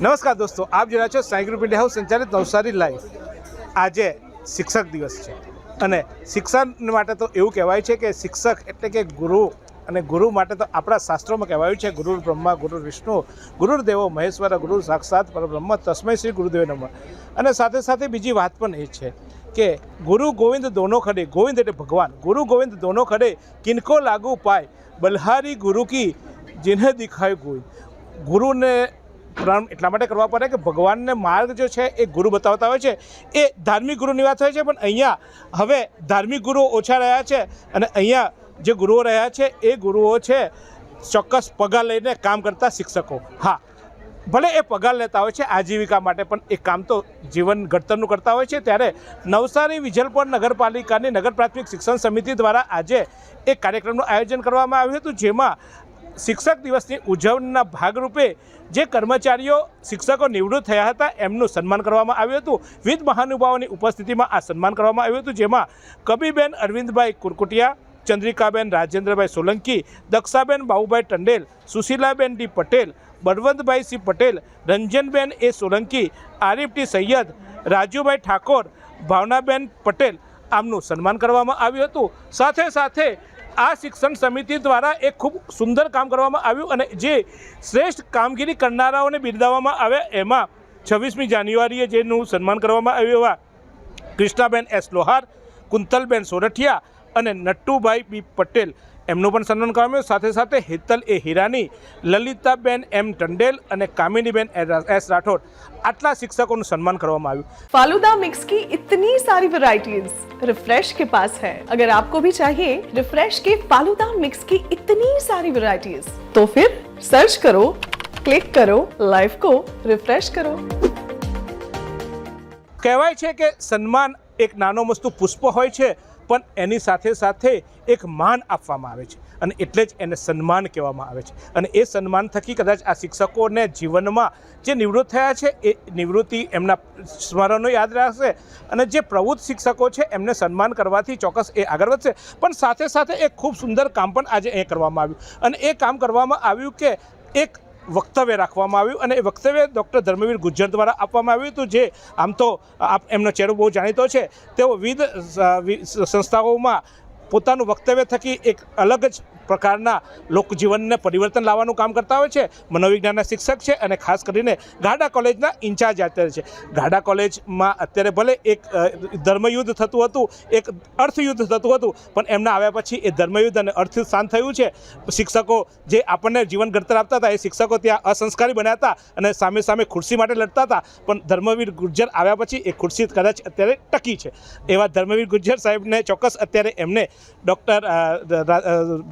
નમસ્કાર દોસ્તો, આપ જોયા છો સાંઈ ગ્રુપ ઇન્ડિયા હાઉસ સંચાલિત નવસારી લાઈવ. આજે શિક્ષક દિવસ છે. અને શિક્ષણ માટે તો એવું કહેવાય છે કે શિક્ષક એટલે કે ગુરુ, અને ગુરુ માટે તો આપણા શાસ્ત્રોમાં કહેવાયું છે ગુરુ બ્રહ્મા ગુરુ વિષ્ણુ ગુરુદેવો મહેશ્વર ગુરુ સાક્ષાત, પરબ્રહ્મ, તસ્મય શ્રી ગુરુદેવ નમ. અને સાથે સાથે બીજી વાત પણ એ છે કે ગુરુ ગોવિંદ દોનો ખડે, ગોવિંદ એટલે ભગવાન. ગુરુ ગોવિંદ દોનો ખડે, કિનકો લાગુ પાય, બલહારી ગુરુ કી, જિન્હે દિખાય ગોઈ. ગુરુને પ્રાણ એટલા માટે કરવા પડે કે ભગવાનને માર્ગ જે છે એ ગુરુ બતાવતા હોય છે. એ ધાર્મિક ગુરુની વાત હોય છે, પણ અહીંયા હવે ધાર્મિક ગુરુઓ ઓછા રહ્યા છે અને અહીંયા જે ગુરુઓ રહ્યા છે, એ ગુરુઓ છે ચોક્કસ પગાર લઈને કામ કરતા શિક્ષકો. હા, ભલે એ પગાર લેતા હોય છે આજીવિકા માટે, પણ એ કામ તો જીવન ઘડતરનું કરતા હોય છે. ત્યારે નવસારી વિજલપોર નગરપાલિકાની નગર પ્રાથમિક શિક્ષણ સમિતિ દ્વારા આજે એક કાર્યક્રમનું આયોજન કરવામાં આવ્યું હતું, જેમાં શિક્ષક દિવસની ઉજવણીના ભાગરૂપે જે કર્મચારીઓ શિક્ષકો નિવૃત્ત થયા હતા, એમનું સન્માન કરવામાં આવ્યું હતું. વિવિધ મહાનુભાવોની ઉપસ્થિતિમાં આ સન્માન કરવામાં આવ્યું હતું, જેમાં Kabiben Arvindbhai Kurkutiya, Chandrikaben Rajendrabhai Solanki, Dakshaben Bahubhai Tandel, Sushilaben D Patel, Balvantbhai C Patel, Ranjanben A Solanki, Arif T Sayed, Rajubhai Thakor, Bhavnaben Patel આમનું સન્માન કરવામાં આવ્યું હતું. સાથે સાથે આ શિક્ષણ સમિતિ દ્વારા એક ખૂબ સુંદર કામ કરવામાં આવ્યું અને જે શ્રેષ્ઠ કામગીરી કરનારાઓને બિરદાવવામાં આવ્યા, એમાં છવ્વીસમી જાન્યુઆરીએ જેનું સન્માન કરવામાં આવ્યું એવા કૃષ્ણાબેન એસ લોહાર, કુંતલબેન સોરઠિયા અને નટ્ટુભાઈ બી પટેલ એમનું પણ સન્માન કરવામાં આવ્યું સાથે સાથે હેતલ એ હિરાની લલિતાબેન એમ ટંડેલ અને કામિનીબેન એસ રાઠોડ આટલા શિક્ષકોનું સન્માન કરવામાં આવ્યું फालूदा मिक्स की इतनी सारी वैरायटीज रिफ्रेश के पास है अगर आपको भी चाहिए रिफ्रेश के फालूदा मिक्स की इतनी सारी वैरायटीज तो फिर सर्च करो क्लिक करो लाइफ को रिफ्रेश करो કહેવાય છે કે સન્માન એક નાનો મસ્તું પુષ્પ હોય છે પણ એની સાથે સાથે એક માન આપવામાં આવે છે. અને એટલે જ એને સન્માન કહેવામાં આવે છે. અને એ સન્માન થકી કદાચ આ શિક્ષકોને જીવનમાં જે નિવૃત્ત થયા છે, એ નિવૃત્તિ એમના સ્મરણો યાદ રાખશે અને જે પ્રવૃત્ત શિક્ષકો છે, એમને સન્માન કરવાથી ચોક્કસ એ આગળ વધશે. પણ સાથે સાથે એક ખૂબ સુંદર કામ પણ આજે એ કરવામાં આવ્યું. અને એ કામ કરવામાં આવ્યું કે એક વક્તવ્ય રાખવામાં આવ્યું અને એ વક્તવ્ય ડૉક્ટર ધર્મવીર ગુજ્જર દ્વારા આપવામાં આવ્યું હતું, જે આમ તો આપ એમનો ચહેરો બહુ જાણીતો છે. તેઓ વિવિધ સંસ્થાઓમાં પોતાનું વક્તવ્ય થકી એક અલગ જ પ્રકારના લોકજીવનને પરિવર્તન લાવવાનું કામ કરતા હોય છે. મનોવિજ્ઞાનના શિક્ષક છે અને ખાસ કરીને ગાડા કોલેજના ઇન્ચાર્જ અત્યારે છે. ગાડા કોલેજમાં અત્યારે ભલે એક ધર્મયુદ્ધ થતું હતું, એક અર્થયુદ્ધ થતું હતું, પણ એમના આવ્યા પછી એ ધર્મયુદ્ધ અને અર્થયુદ્ધ શાંત થયું છે. શિક્ષકો જે આપણને જીવન ઘડતર આપતા હતા, એ શિક્ષકો ત્યાં અસંસ્કારી બન્યા હતા અને સામે સામે ખુરશી માટે લડતા હતા. પણ ધર્મવીર ગુર્જર આવ્યા પછી એ ખુરશી કદાચ અત્યારે ટકી છે. એવા ધર્મવીર ગુર્જર સાહેબને ચોક્કસ અત્યારે એમને ડૉક્ટર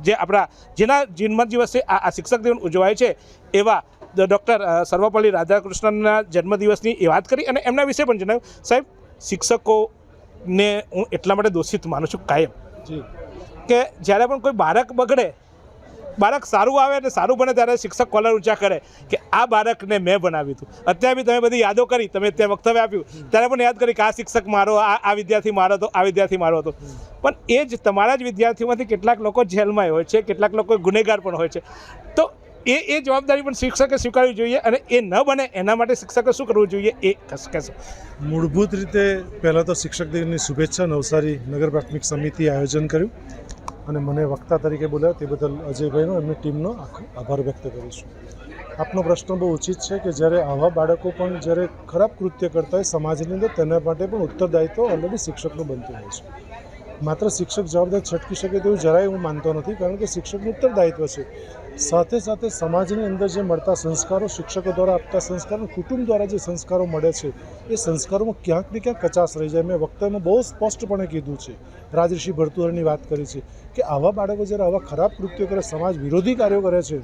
જે આપણા જેના જન્મદિવસે આ આ શિક્ષક દિવસ ઉજવાય છે એવા ડૉક્ટર સર્વપલ્લી રાધાકૃષ્ણનના જન્મદિવસની એ વાત કરી અને એમના વિશે પણ જણાવ્યું. સાહેબ શિક્ષકોને હું એટલા માટે દોષિત માનું છું કાયમ. જી. કે જ્યારે પણ કોઈ બાળક બગડે બાળક સારું આવે અને સારું બને ત્યારે શિક્ષક કોલર ઊંચા કરે કે આ બાળકને મેં બનાવ્યું હતું. અત્યારે બી તમે બધી યાદો કરી, તમે ત્યાં વક્તવ્ય આપ્યું. ત્યારે પણ યાદ કરી કે આ શિક્ષક મારો, આ આ વિદ્યાર્થી મારો હતો, આ વિદ્યાર્થી મારો હતો. પણ એ જ તમારા જ વિદ્યાર્થીઓમાંથી કેટલાક લોકો જેલમાં હોય છે, કેટલાક લોકો ગુનેગાર પણ હોય છે. તો એ એ જવાબદારી પણ શિક્ષકે સ્વીકારવી જોઈએ અને એ ન બને એના માટે શિક્ષકે શું કરવું જોઈએ એ કહેશે મૂળભૂત રીતે પહેલાં તો શિક્ષક દિનની શુભેચ્છા નવસારી નગર પ્રાથમિક સમિતિએ આયોજન કર્યું. અને મને વક્તા તરીકે બોલાવ્યા તે બદલ અજયભાઈનો એમની ટીમનો આખો આભાર વ્યક્ત કરું છું આપનો પ્રશ્ન બહુ ઉચિત છે કે જ્યારે આવા બાળકો પણ જ્યારે ખરાબ કૃત્ય કરતા હોય સમાજની અંદર, તેના માટે પણ ઉત્તરદાયિત્વ ઓલરેડી શિક્ષકનું બનતું હોય છે. માત્ર શિક્ષક જવાબદાર છટકી શકે તેવું જરાય હું માનતો નથી, કારણ કે શિક્ષકનું ઉત્તરદાયિત્વ છે. સાથે સાથે સમાજની અંદર જે મળતા સંસ્કારો, શિક્ષકો દ્વારા આપતા સંસ્કારો, કુટુંબ દ્વારા જે સંસ્કારો મળે છે, એ સંસ્કારોમાં ક્યાંક ને ક્યાંક કચાશ રહી જાય. મેં વક્તવ્યમાં બહુ સ્પષ્ટપણે કીધું છે. રાજર્ષિ ભરતુહરની વાત કરી છે કે આવા બાળકો જ્યારે આવા ખરાબ કૃત્યો કરે, સમાજ વિરોધી કાર્યો કરે છે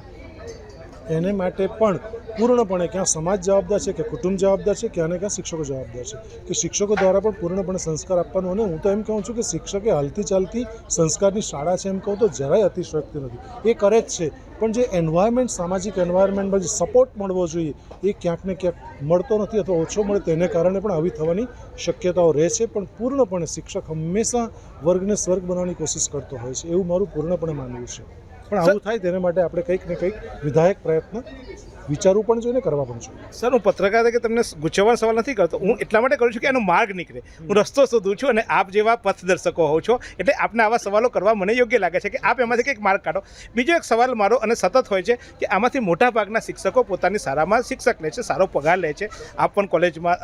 એને માટે પણ પૂર્ણપણે ક્યાં સમાજ જવાબદાર છે, કે કુટુંબ જવાબદાર છે, કે અને ક્યાં શિક્ષકો જવાબદાર છે? કે શિક્ષકો દ્વારા પણ પૂર્ણપણે સંસ્કાર આપવાનો અને હું તો એમ કહું છું કે શિક્ષકે હાલતી ચાલતી સંસ્કારની શાળા છે એમ કહું તો જરાય અતિશયોક્તિ નથી. એ કરે જ છે. પણ જે એન્વાયરમેન્ટ સામાજિક એન્વાયરમેન્ટમાં જે સપોર્ટ મળવો જોઈએ, એ ક્યાંક ને ક્યાંક મળતો નથી અથવા ઓછો મળે તેને કારણે પણ આવી થવાની શક્યતાઓ રહે છે. પણ પૂર્ણપણે શિક્ષક હંમેશા વર્ગને સ્વર્ગ બનાવવાની કોશિશ કરતો હોય છે. એવું મારું પૂર્ણપણે માનવું છે. પણ આવું થાય તેને માટે આપણે કંઈક ને કંઈક વિધાયક પ્રયત્ન વિચારવું પણ જોઈએ ને કરવા પણ જોઈએ. સર હું પત્રકાર કે તમને ગુચવવાનો સવાલ નથી કરતો. હું એટલા માટે કરું છું કે એનો માર્ગ નીકળે. હું રસ્તો શોધું છું અને આપ જેવા પથદર્શકો હોવ છો. એટલે આપને આવા સવાલો કરવા મને યોગ્ય લાગે છે કે આપ એમાંથી કંઈક માર્ગ કાઢો. બીજો એક સવાલ મારો અને સતત હોય છે કે આમાંથી મોટા ભાગના શિક્ષકો પોતાની શાળામાં શિક્ષક લે છે સારો પગાર લે છે. આપ પણ કોલેજમાં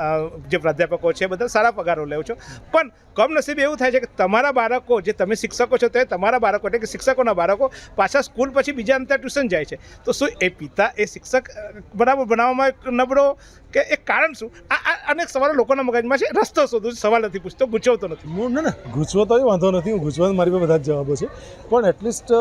જે પ્રાધ્યાપકો છે બધા સારા પગારો લેવ છો. પણ કમનસીબે એવું થાય છે કે તમારા બાળકો જે તમે શિક્ષકો છો તે તમારા બાળકો એટલે કે શિક્ષકોના બાળકો પાછા સ્કૂલ પછી બીજા અંતર ટ્યુશન જાય છે. તો શું એ પિતા એ શિક્ષક બરાબર બનાવવામાં એક નબળો કે એક કારણ શું? આ અનેક સવાલો લોકોના મગજમાં છે. રસ્તો શોધું. સવાલ નથી પૂછતો, ગુચવતો નથી. હું ના ગુજવો તો વાંધો નથી. હું ગુજવા મારી પાસે બધા જ જવાબો છે. પણ એટલીસ્ટ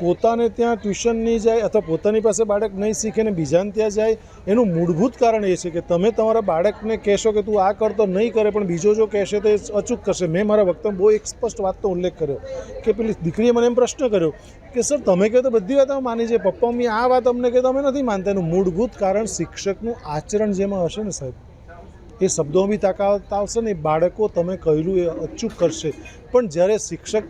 પોતાને ત્યાં ટ્યુશન નહીં જાય અથવા પોતાની પાસે બાળક નહીં શીખે ને બીજાને ત્યાં જાય, એનું મૂળભૂત કારણ એ છે કે તમે તમારા બાળકને કહેશો કે તું આ કરતો નહીં કરે, પણ બીજો જો કહેશે તો એ અચૂક કરશે. મેં મારા વક્તમાં બહુ એક સ્પષ્ટ વાતનો ઉલ્લેખ કર્યો કે પેલી દીકરીએ મને એમ પ્રશ્ન કર્યો કે સર, તમે કહો તો બધી વાત માની છે પપ્પા, મમ્મી, આ વાત અમને કહે તો અમે નથી માનતા. એનું મૂળભૂત કારણ શિક્ષકનું આચરણ જેમાં હશે ને, સાહેબ. એ શબ્દો બી તાકાત આવશે ને, એ બાળકો તમે કહેલું એ અચૂક કરશે. પણ જ્યારે શિક્ષક,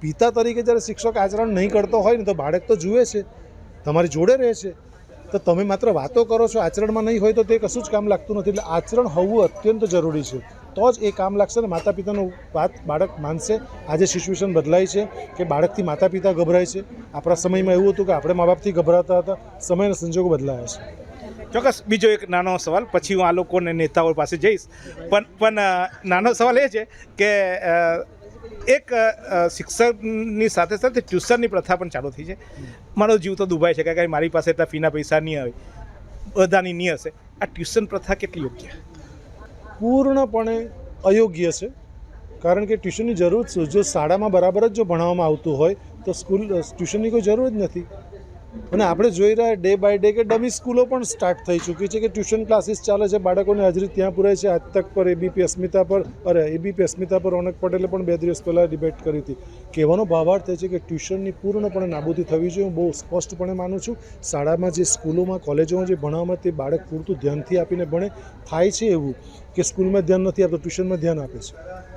પિતા તરીકે જ્યારે શિક્ષક આચરણ નહીં કરતો હોય ને, તો બાળક તો જુએ છે. તમારી જોડે રહે છે. તો તમે માત્ર વાતો કરો છો, આચરણમાં નહીં હોય તો તે કશું જ કામ લાગતું નથી. એટલે આચરણ હોવું અત્યંત જરૂરી છે. તો જ એ કામ લાગશે ને માતા પિતાનું વાત બાળક માનશે. આજે સિચ્યુએશન બદલાય છે કે બાળકથી માતા પિતા ગભરાય છે. આપણા સમયમાં એવું હતું કે આપણે મા બાપથી ગભરાતા હતા. સમયના સંજોગો બદલાયા છે. ચોક્કસ, બીજો એક નાનો સવાલ, પછી હું આ લોકોને નેતાઓ પાસે જઈશ. પણ પણ નાનો સવાલ એ છે કે એક શિક્ષકની સાથે સાથે ટ્યુશનની પ્રથા પણ ચાલુ થઈ છે. મારો જીવ તો દુભાય છે. કારણ કે મારી પાસે એટલા ફીના પૈસા નહીં આવે. બધાની નહીં હશે. આ ટ્યુશન પ્રથા કેટલી યોગ્ય? પૂર્ણપણે અયોગ્ય છે. કારણ કે ટ્યુશનની જરૂર જો શાળામાં બરાબર જ જો ભણાવવામાં આવતું હોય, તો સ્કૂલ ટ્યુશનની કોઈ જરૂર જ નથી. અને આપણે જોઈ રહ્યા ડે બાય ડે કે ડમી સ્કૂલો પણ સ્ટાર્ટ થઈ ચૂકી છે કે ટ્યુશન ક્લાસીસ ચાલે છે, બાળકોની હાજરી ત્યાં પૂરાય છે. આજ તક પર એબીપી અસ્મિતા પર, અરે એબીપી અસ્મિતા પર રોનક પટેલે પણ બે દિવસ પહેલાં ડિબેટ કરી હતી. કહેવાનો ભાવાર્થ એ છે કે ટ્યુશનની પૂર્ણપણે નાબૂદી થવી જોઈએ. હું બહુ સ્પષ્ટપણે માનું છું, શાળામાં જે સ્કૂલોમાં, કોલેજોમાં જે ભણાવવામાં તે બાળક પૂરતું ધ્યાનથી આપીને ભણે, થાય છે એવું કે સ્કૂલમાં ધ્યાન નથી આપતો, ટ્યુશનમાં ધ્યાન આપે છે?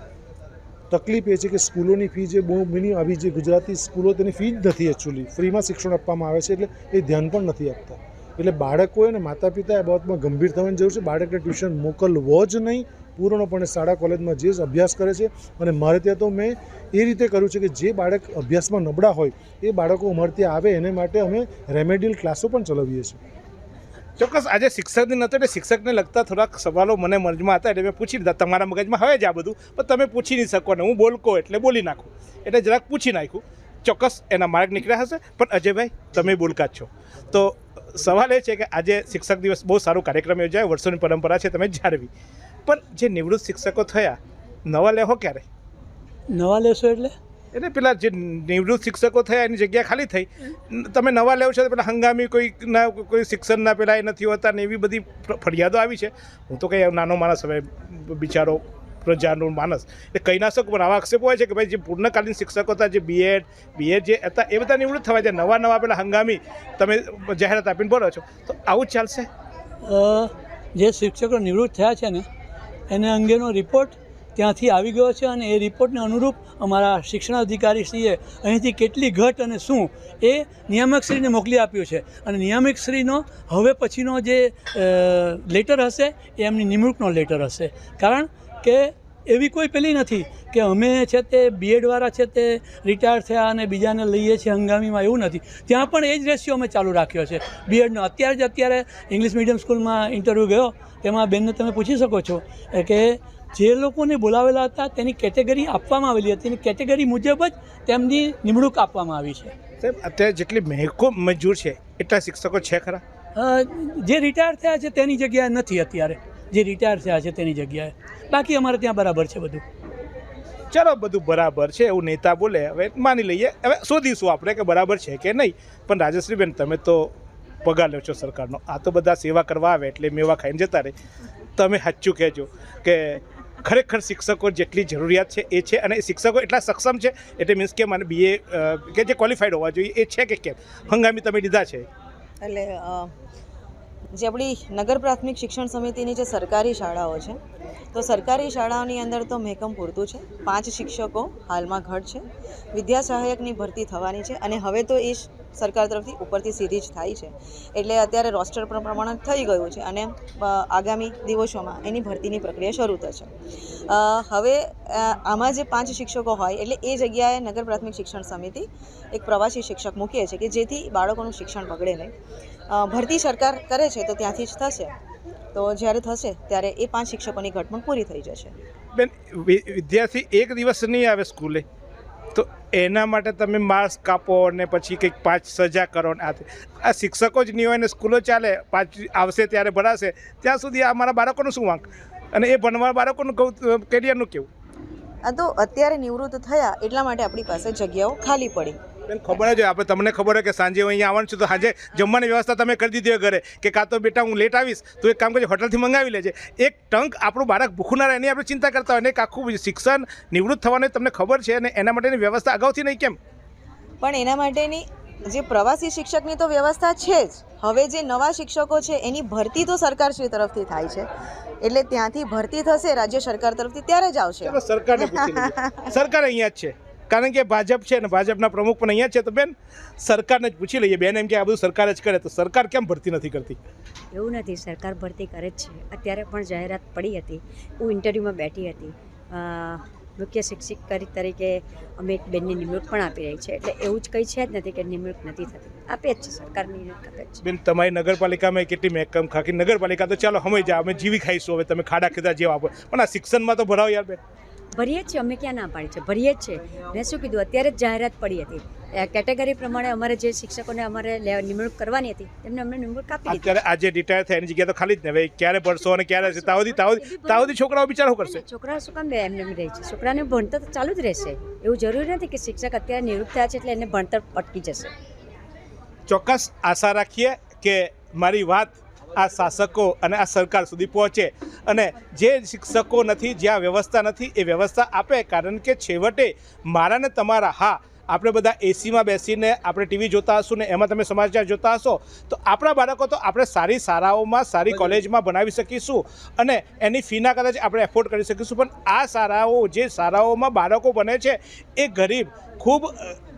તકલીફ એ છે કે સ્કૂલોની ફી જે બહુ મિનિમમ આવી જે ગુજરાતી સ્કૂલો તેની ફી જ નથી એકચ્યુઅલી ફ્રીમાં શિક્ષણ આપવામાં આવે છે એટલે એ ધ્યાન પણ નથી આપતા. એટલે બાળકોએ અને માતા પિતા એ બાબતમાં ગંભીર થવાની જરૂર છે. બાળકને ટ્યુશન મોકલવો જ નહીં. પૂર્ણપણે શાળા કોલેજમાં જે અભ્યાસ કરે છે અને મારે ત્યાં તો મેં એ રીતે કર્યું છે કે જે બાળક અભ્યાસમાં નબળા હોય એ બાળકો અમારે ત્યાં આવે એને માટે અમે રેમેડિયલ ક્લાસો પણ ચલાવીએ છીએ. ચોક્કસ, આજે શિક્ષકની હતો એટલે શિક્ષકને લગતા થોડાક સવાલો મને મગજમાં હતા એટલે મેં પૂછી લીધા. તમારા મગજમાં હવે જ આ બધું, પણ તમે પૂછી નહીં શકો ને, હું બોલકો એટલે બોલી નાખું. એટલે જરાક પૂછી નાખ્યું. ચોક્કસ, એના માર્ગ નીકળ્યા હશે, પણ અજયભાઈ, તમે બોલકા જ છો. તો સવાલ એ છે કે આજે શિક્ષક દિવસ બહુ સારો કાર્યક્રમ યોજાયો, વર્ષોની પરંપરા છે, તમે જાળવી પણ જે નિવૃત્ત શિક્ષકો થયા, નવા લેહો ક્યારે? નવા લેશો એટલે? એટલે પેલા જે નિવૃત્ત શિક્ષકો થયા, એની જગ્યા ખાલી થઈ. તમે નવા લેવ છો તો પેલા હંગામી કોઈ ના કોઈ શિક્ષણના પેલા એ નથી હોતા ને એવી બધી ફરિયાદો આવી છે. હું તો કંઈ નાનો માણસ હવે, બિચારો, પ્રજાનો માણસ. એ કહી ના શકું પણ આવા આક્ષેપો હોય છે કે ભાઈ જે પૂર્ણકાલીન શિક્ષકો હતા, જે બીએડ બીએડ જે હતા, એ બધા નિવૃત્ત થવા છે નવા નવા પેલા હંગામી તમે જાહેરાત આપીને ભરો છો. તો આવું જ ચાલશે? જે શિક્ષકો નિવૃત્ત થયા છે ને, એને અંગેનો રિપોર્ટ ત્યાંથી આવી ગયો છે અને એ રિપોર્ટને અનુરૂપ અમારા શિક્ષણ અધિકારીશ્રીએ અહીંથી કેટલી ઘટ અને શું એ નિયામકશ્રીને મોકલી આપ્યું છે. અને નિયામકશ્રીનો હવે પછીનો જે લેટર હશે, એ એમની નિમણૂકનો લેટર હશે. કારણ કે એવી કોઈ પેલી નથી કે અમે છે તે બીએડવાળા છે તે રિટાયર થયા અને બીજાને લઈએ છીએ હંગામીમાં એવું નથી. ત્યાં પણ એ જ રેશિયો અમે ચાલુ રાખ્યો છે. બીએડનો અત્યારે જ અત્યારે ઇંગ્લિશ મીડિયમ સ્કૂલમાં ઇન્ટરવ્યૂ ગયો. તેમાં બેનને તમે પૂછી શકો છો કે જે લોકોને બોલાવેલા હતા તેની કેટેગરી આપવામાં આવેલી હતી. અને કેટેગરી મુજબ જ તેમની નિમણૂક આપવામાં આવી છે. સાહેબ અત્યારે જેટલી મહેકો મજૂર છે એટલા શિક્ષકો છે ખરા? જે રિટાયર થયા છે તેની જગ્યાએ નથી અત્યારે. જે રિટાયર થયા છે તેની જગ્યાએ. બાકી અમારે ત્યાં બરાબર છે બધું. ચાલો બધું બરાબર છે એવું નેતા બોલે. હવે માની લઈએ હવે શોધીશું આપણે કે બરાબર છે કે નહીં. પણ રાજશ્રીબેન તમે તો પગાર લો છો સરકારનો. આ તો બધા સેવા કરવા આવે એટલે મેવા ખાઈને જતા રહે. તમે સાચું કહેજો કે ખરેખર શિક્ષકો જેટલી જરૂરિયાત છે એ છે અને શિક્ષકો એટલા સક્ષમ છે, એટલે મીન્સ કે મને બીએ કે જે ક્વોલિફાઈડ હોવા જોઈએ એ છે કે કેમ? હંગામી તમે લીધા છે? એટલે જે આપણી નગર પ્રાથમિક શિક્ષણ સમિતિની જે સરકારી શાળાઓ છે, તો સરકારી શાળાઓની અંદર તો મહેકમ પૂરતું છે. પાંચ શિક્ષકો હાલમાં ઘટ છે. વિદ્યા સહાયકની ભરતી થવાની છે અને હવે તો એ સરકાર તરફથી ઉપરથી સીધી જ થાય છે. એટલે અત્યારે રોસ્ટર પણ પ્રમાણે થઈ ગયું છે અને આગામી દિવસોમાં એની ભરતીની પ્રક્રિયા શરૂ થશે. હવે આમાં જે પાંચ શિક્ષકો હોય, એટલે એ જગ્યાએ નગર પ્રાથમિક શિક્ષણ સમિતિ એક પ્રવાસી શિક્ષક મૂકીએ છે કે જેથી બાળકોનું શિક્ષણ બગડે નહીં. ભરતી સરકાર કરે છે તો ત્યાંથી જ થશે. તો જ્યારે થશે ત્યારે એ પાંચ શિક્ષકોની ઘટ પણ પૂરી થઈ જશે. બેન વિ- વિદ્યાર્થી એક દિવસ નહીં આવે સ્કૂલે? તો એના માટે તમે માસ્ક કાપો ને પછી કંઈક પાંચ સજા કરો ને આ. આ શિક્ષકો જ નહીં હોય ને સ્કૂલો ચાલે પાંચ આવશે ત્યારે ભરાશે ત્યાં સુધી આ મારા બાળકોનું શું વાંક? અને એ ભણવા બાળકોનું કેરિયરનું કેવું? આ તો અત્યારે નિવૃત્ત થયા એટલા માટે આપણી પાસે જગ્યાઓ ખાલી પડી. બેન ખબર જ હોય. આપણે તમને ખબર હોય કે સાંજે હું અહીંયા આવવાનું છું તો સાંજે જમવાની વ્યવસ્થા તમે કરી દીધી હોય ઘરે. કે કાં તો બેટા હું લેટ આવીશ તો એક કામ કરજો હોટલથી મંગાવી લેજે. એક ટંક આપણું બાળક ભૂખું ના રહે એની આપણે ચિંતા કરતા હોય અને એક આખું શિક્ષણ નિવૃત્ત થવાનું તમને ખબર છે અને એના માટેની વ્યવસ્થા અગાઉથી નહીં કેમ? પણ એના માટેની જે પ્રવાસી શિક્ષકની તો વ્યવસ્થા છે જ. હવે જે નવા શિક્ષકો છે એની ભરતી તો સરકારશ્રી તરફથી થાય છે. એટલે ત્યાંથી ભરતી થશે રાજ્ય સરકાર તરફથી ત્યારે જ આવશે. લઈએ. સરકાર અહીંયા જ છે. કારણ કે ભાજપ છે ને ભાજપના પ્રમુખ પણ અહીંયા છે તો બેન સરકારને જ પૂછી લઈએ. બેન એમ કે આ બધું સરકાર જ કરે તો સરકાર કેમ ભરતી નથી કરતી? એવું નથી સરકાર ભરતી કરે જ છે. અત્યારે પણ જાહેરાત પડી હતી. હું ઇન્ટરવ્યૂમાં બેઠી હતી. મુખ્ય શિક્ષિક તરીકે અમે એક બેનની નિમણૂક પણ આપી રહી છે. એટલે એવું જ કંઈ છે જ નથી કે નિમણૂક નથી થતી. આપે જ છે સરકારની નિમણૂક આપે છે. બેન તમારી નગરપાલિકામાં કેટલી મહેકમ? ખાકી નગરપાલિકા તો ચાલો અમે જા અમે જીવી ખાઈશું. હવે તમે ખાડા ખીધા જેવા આપો. પણ આ શિક્ષણમાં તો ભરાવો યાર બેન. ભરીએ જ છીએ અમે ક્યાં ના પાડી છે? ભરીએ જ છે મેં શું કીધું? અત્યારે જ જાહેરાત પડી હતી. કેટેગરી પ્રમાણે અમારે જે શિક્ષકોને અમારે લે- નિમણૂક કરવાની હતી તેમને અમને નિમણૂક આપી અત્યારે આજે રિટાયર થાય એની જગ્યા તો ખાલી જ ને ભાઈ ક્યારે ભરશો અને ક્યારે હશે તાવથી તાવથી છોકરાઓ બિચારો કરશે? છોકરાઓ શું કામ એમને રહે છે? છોકરાને ભણતર તો ચાલુ જ રહેશે. એવું જરૂરી નથી કે શિક્ષક અત્યારે નિવૃત્ત થયા છે એટલે એને ભણતર અટકી જશે. ચોક્કસ આશા રાખીએ કે મારી વાત આ શાસકો અને આ સરકાર સુધી પહોંચે. અને જે શિક્ષકો નથી જ્યાં વ્યવસ્થા નથી, એ વ્યવસ્થા આપે કારણ કે છેવટે મારા ને તમારા, હા, આપણે બધા એસીમાં બેસીને આપણે ટીવી જોતા હશું ને એમાં તમે સમાચાર જોતા હશો, તો આપણા બાળકો તો આપણે સારી શાળાઓમાં, સારી કોલેજમાં બનાવી શકીશું અને એની ફીના કદાચ આપણે એફોર્ડ કરી શકીશું. પણ આ શાળાઓ, જે શાળાઓમાં બાળકો બને છે, એ ગરીબ, ખૂબ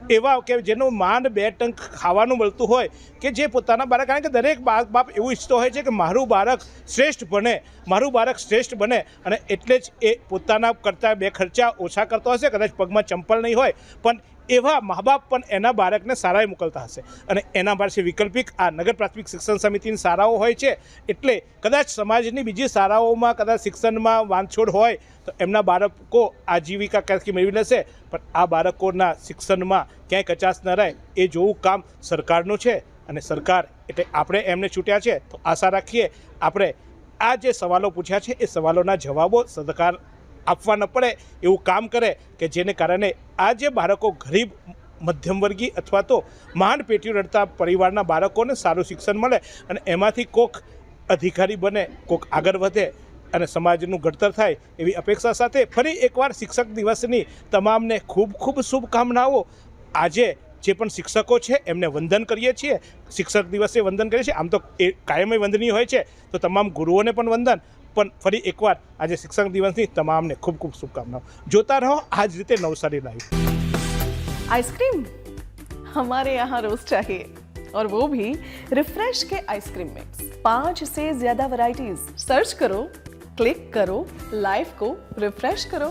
એવા કે જેનું માંડ બે ટંક ખાવાનું મળતું હોય કે જે પોતાના બાળક, કારણ કે દરેક બાપ બાપ એવું ઈચ્છતો હોય છે કે મારું બાળક શ્રેષ્ઠ બને, મારું બાળક શ્રેષ્ઠ બને અને એટલે જ એ પોતાના કરતાં બે ખર્ચા ઓછા કરતો હશે, કદાચ પગમાં ચંપલ નહીં હોય, પણ એવા મા બાપ પણ એના બાળકને શાળાએ મોકલતા હશે. અને એના પાસે વૈકલ્પિક આ નગર પ્રાથમિક શિક્ષણ સમિતિની શાળાઓ હોય છે, એટલે કદાચ સમાજની બીજી શાળાઓમાં કદાચ શિક્ષણમાં વાંછોડ હોય, તો એમના બાળકો આજીવિકા ક્યાંથી મેળવી લેશે? પણ આ બાળકોના શિક્ષણમાં ક્યાંય કચાશ ન રહે, એ જોવું કામ સરકારનું છે. અને સરકાર એટલે આપણે એમને છૂટ્યા છે, તો આશા રાખીએ, આપણે આ જે સવાલો પૂછ્યા છે, એ સવાલોના જવાબો સરકાર આપવા ન પડે એવું કામ કરે કે જેને કારણે આ જે બાળકો ગરીબ મધ્યમવર્ગી અથવા તો મહાન પેટીઓ રડતા પરિવારના બાળકોને સારું શિક્ષણ મળે અને એમાંથી કોક અધિકારી બને, કોક આગળ વધે અને સમાજનું ઘડતર થાય એવી અપેક્ષા સાથે ફરી એકવાર શિક્ષક દિવસની તમામને ખૂબ ખૂબ શુભકામનાઓ. આજે જે પણ શિક્ષકો છે એમને વંદન કરીએ છીએ. શિક્ષક દિવસે વંદન કરીએ છીએ. આમ તો એ કાયમે વંદનીય હોય છે. તો તમામ ગુરુઓને પણ વંદન. પણ ફરી એકવાર આજે શિક્ષક દિવસની તમામને ખૂબ ખૂબ શુભકામનાઓ જોતા રહો આ જ રીતે નવસારી લાઈવ आइसक्रीम हमारे यहाँ रोज चाहिए और वो भी रिफ्रेश के आइसक्रीम मिक्स पांच से ज्यादा वैरायटीज सर्च करो क्लिक करो लाइफ को रिफ्रेश करो